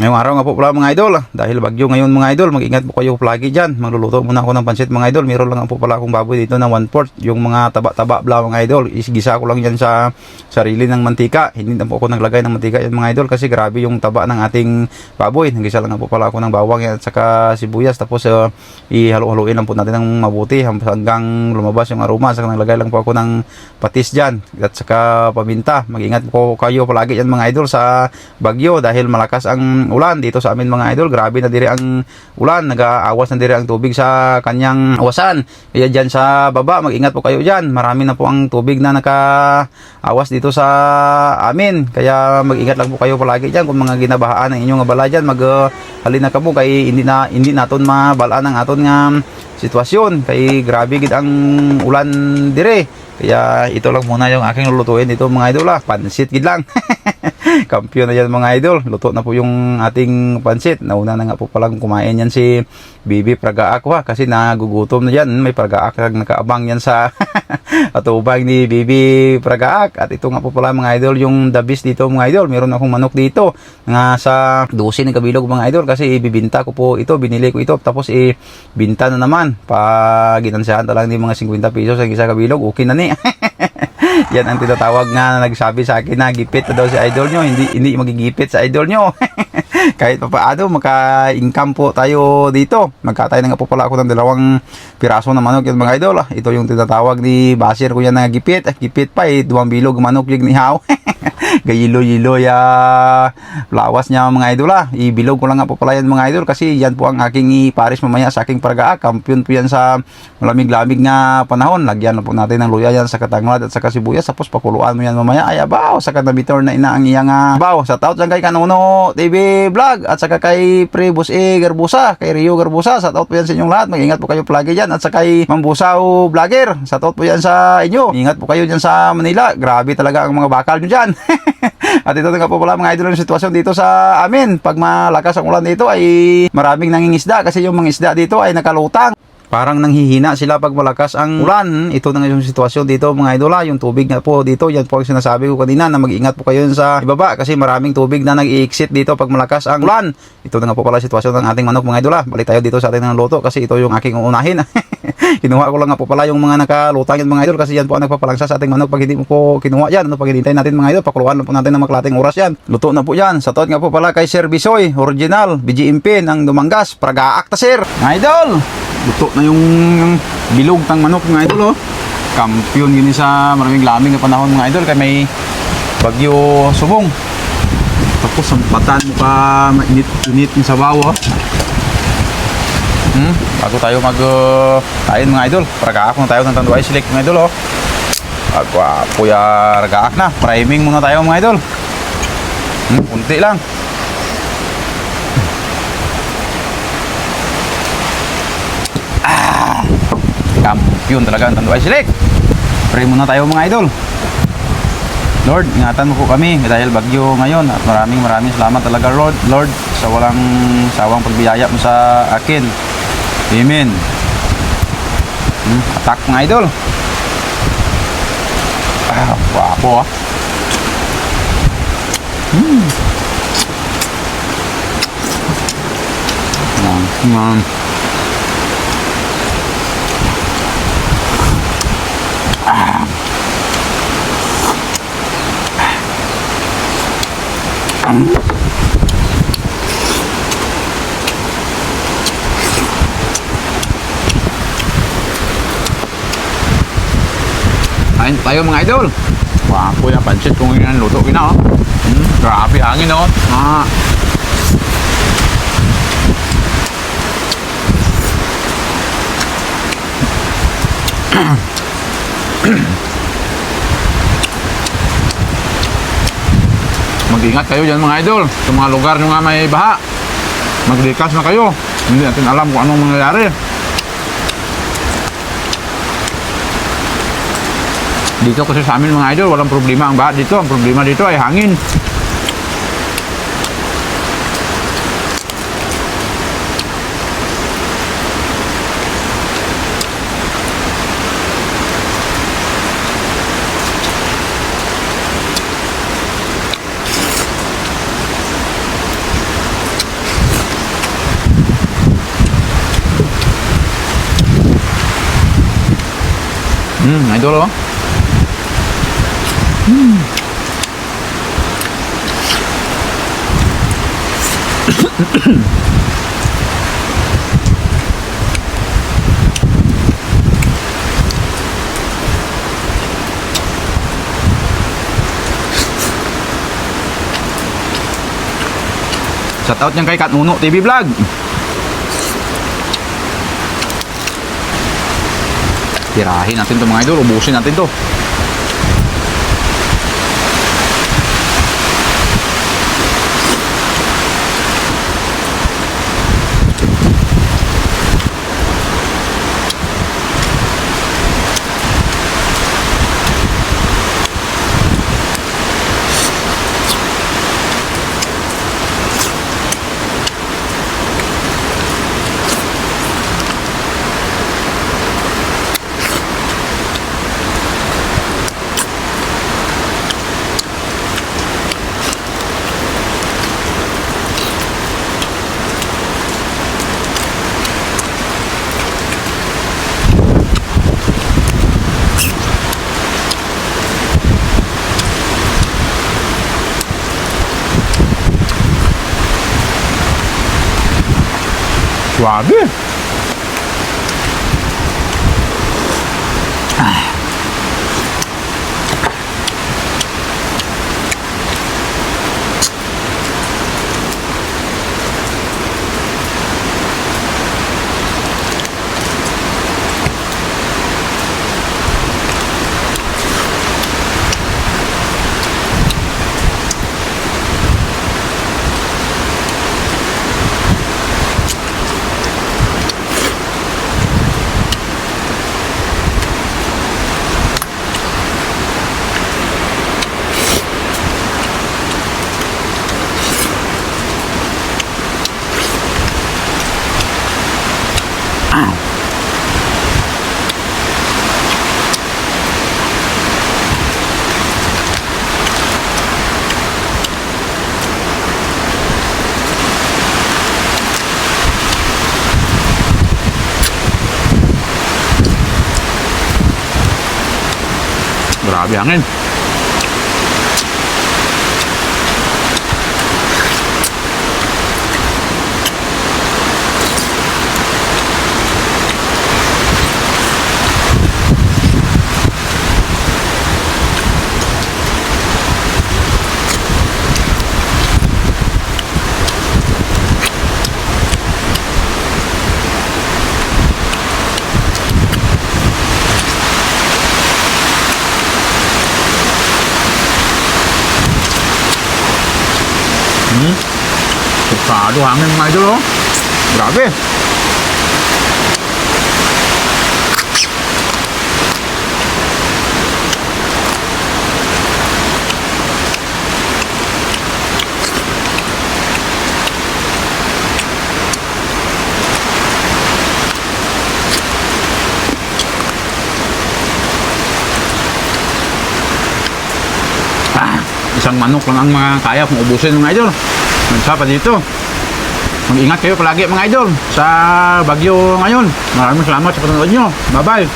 Ngayong araw nga po pala mga idol, ah, dahil bagyo ngayon mga idol, mag-ingat po kayo palagi dyan. Magluluto muna ako ng pansit mga idol. Meron lang po pala akong baboy dito na 1/4. Yung mga taba-taba bla mga idol, isigisa ko lang yan sa sarili ng mantika. Hindi na po ako naglagay ng mantika yan mga idol kasi grabe yung taba ng ating baboy. Nagisa lang po pala ako ng bawang yan at saka sibuyas. Tapos uh, ihalo-haloin lang po natin ng mabuti hanggang lumabas yung aroma. Saka naglagay lang po ako ng patis dyan at saka paminta. Mag-ingat po kayo palagi yan mga idol sa bagyo dahil malakas ang ulan dito sa amin mga idol. Grabe na dire ang ulan, nag-aawas na dire ang tubig sa kanyang awasan. Kaya dyan sa baba, mag-ingat po kayo dyan. Marami na po ang tubig na naka-awas dito sa amin. Kaya mag-ingat lang po kayo palagi dyan kung mga ginabahaan ng inyong abala dyan. Mag uh, halina ka po kay hindi na hindi naton mabalaan ang aton nga sitwasyon kay grabe gid ang ulan dire kaya ito lang muna yung aking lulutuin dito mga idol ah. Pansit gid lang. Kampiyon na yan mga idol. Luto na po yung ating pansit. Nauna na nga po palang kumain yan si Bibi Pragaak ha. Kasi nagugutom na yan. May Pragaak na nakaabang yan sa atubang ni Bibi Pragaak. At ito nga po pala mga idol yung best dito mga idol. Meron akong manok dito. Nga sa 12 ng kabilog mga idol. Kasi ibibinta ko po ito. Binili ko ito. Tapos ibinta na naman. Pag ginansahan talang ni mga 50 pesos ang isa kabilog. Okay na ni. Yan ang tinatawag nga na nagsabi sa akin na gipit na daw si idol nyo. Hindi, hindi magigipit sa idol nyo. Kahit pa paano, maka-income po tayo dito. Magkatay na nga po pala ako ng dalawang piraso na manok yung mga idol. ah. Ito yung tinatawag ni Basir ko yan na gipit. Ah, Gipit pa eh, duwang bilog manok yung nihaw. Gayilo-yilo ya lawas niya mga idol ah. Ibilog ko lang nga po pala yan mga idol kasi yan po ang aking iparis mamaya sa aking paragaa. Kampiyon po yan sa malamig-lamig nga panahon. Lagyan na po natin ng luya yan sa katanglad at sa kasibuyas. Tapos pakuluan mo yan mamaya. Ay abaw, sa kanabitor na ina ang iyang uh, baw. Sa taot dyan kay Kanuno TV Vlog at saka kay Prebus E. Garbusa, kay Rio Garbusa. Sa taot po yan sa inyong lahat. Mag-ingat po kayo palagi dyan. At saka kay Mambusaw Vlogger. Sa taot po yan sa inyo. Ingat po kayo dyan sa Manila. Grabe talaga ang mga bakal nyo dyan. At ito nga po pala mga idol yung sitwasyon dito sa amin. Pag malakas ang ulan dito ay maraming nangingisda kasi yung mga isda dito ay nakalutang. Parang nanghihina sila pag malakas ang ulan. Ito na yung sitwasyon dito mga idola. Yung tubig nga po dito. Yan po ang sinasabi ko kanina na mag-ingat po kayo sa ibaba kasi maraming tubig na nag-i-exit dito pag malakas ang ulan. Ito na nga po pala sitwasyon ng ating manok mga idola. Balik tayo dito sa ating ng luto kasi ito yung aking uunahin. kinuha ko lang nga po pala yung mga nakalutang yan mga idol kasi yan po ang nagpapalangsa sa ating manok pag hindi mo po kinuha yan. Ano, pag hinintay natin mga idol, pakuluan lang po natin ng maklating oras yan. Luto na po yan. Sa nga po pala kay Sir Bisoy, original, BGMP ng Dumangas, Pragaak ta sir. Mga idol, luto na yung bilog tang manok mga idol oh. Kampiyon gini sa maraming lamig na panahon mga idol kay may bagyo subong. Tapos sampatan mo pa mainit-init yung sabaw oh. Hmm, bago tayo mag uh, kain mga idol, ragaak muna tayo ng tanduay silik mga idol oh. Agwa, puya ragaak na. Priming muna tayo mga idol. Hmm, kunti lang. Kampiyon talaga ang tanduay silik. Pray muna tayo mga idol. Lord, ingatan mo po kami dahil bagyo ngayon at maraming maraming salamat talaga Lord, Lord sa walang sawang pagbiyaya mo sa akin. Amen. Hmm, attack mga idol. Ah, wapo ah. Hmm. Yan, yan. Kain tayo mga idol. Wapo yung pancit kung yun ang luto kina oh. Hmm, grabe hangin oh. Ah. Mag-ingat kayo dyan mga idol. Sa mga lugar nyo nga may baha. Maglikas na kayo. Hindi natin alam kung anong mangyayari. Dito kasi sa amin mga idol, walang problema ang baha dito. Ang problema dito ay hangin. Hmm, idol oh. Shout out niyan kay Kat Nuno TV Vlog. Tirahin natin to mga idol, ubusin natin to. Suabe. Grabe hangin. Hmm. Sukado hangin mga idol oh. Grabe. Ah, isang manok lang ang mga kaya kung ubusin mga idol. Mansa pa dito. Mag-ingat kayo palagi mga idol sa bagyo ngayon. Maraming salamat sa panonood nyo. Bye-bye.